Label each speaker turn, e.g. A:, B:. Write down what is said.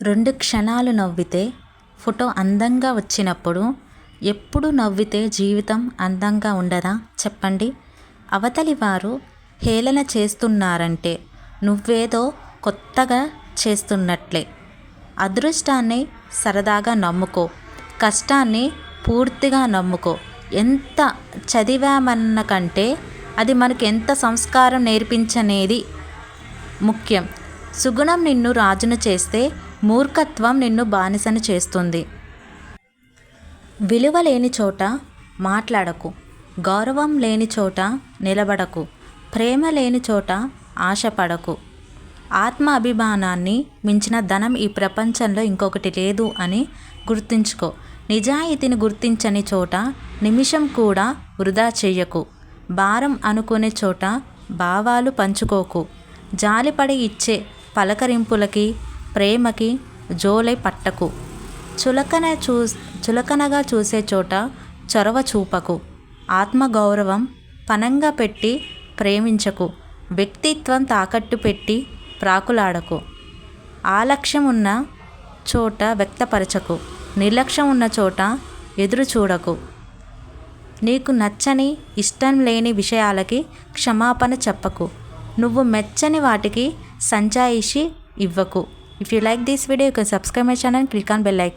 A: రెండు క్షణాలు నవ్వితే ఫోటో అందంగా వచ్చినప్పుడు ఎప్పుడు నవ్వితే జీవితం అందంగా ఉండదా? చెప్పండి. అవతలి వారు హేళన చేస్తున్నారంటే నువ్వేదో కొత్తగా చేస్తున్నట్లే. అదృష్టాన్ని సరదాగా నమ్ముకో. కష్టాన్ని పూర్తిగా నమ్ముకో. ఎంత చదివామన్న కంటే అది మనకు ఎంత సంస్కారం నేర్పించనేది ముఖ్యం. సుగుణం నిన్ను రాజును చేస్తే మూర్ఖత్వం నిన్ను బానిసను చేస్తుంది. విలువ లేని చోట మాట్లాడకు. గౌరవం లేని చోట నిలబడకు. ప్రేమ లేని చోట ఆశపడకు. ఆత్మ అభిమానాన్ని మించిన ధనం ఈ ప్రపంచంలో ఇంకొకటి లేదు అని గుర్తుంచుకో. నిజాయితీని గుర్తించని చోట నిమిషం కూడా వృధా చెయ్యకు. భారం అనుకునే చోట భావాలు పంచుకోకు. జాలిపడి ఇచ్చే పలకరింపులకి ప్రేమకి జోలై పట్టకు. చులకన చూ చులకనగా చూసే చోట చొరవ చూపకు. ఆత్మగౌరవం పనంగా పెట్టి ప్రేమించకు. వ్యక్తిత్వం తాకట్టు పెట్టి ప్రాకులాడకు. ఆలక్ష్యం ఉన్న చోట వ్యక్తపరచకు. నిర్లక్ష్యం ఉన్న చోట ఎదురు చూడకు. నీకు నచ్చని ఇష్టం లేని విషయాలకి క్షమాపణ చెప్పకు. నువ్వు మెచ్చని వాటికి సంజాయిషి ఇవ్వకు. If you like this video, you can subscribe my channel and click on bell icon.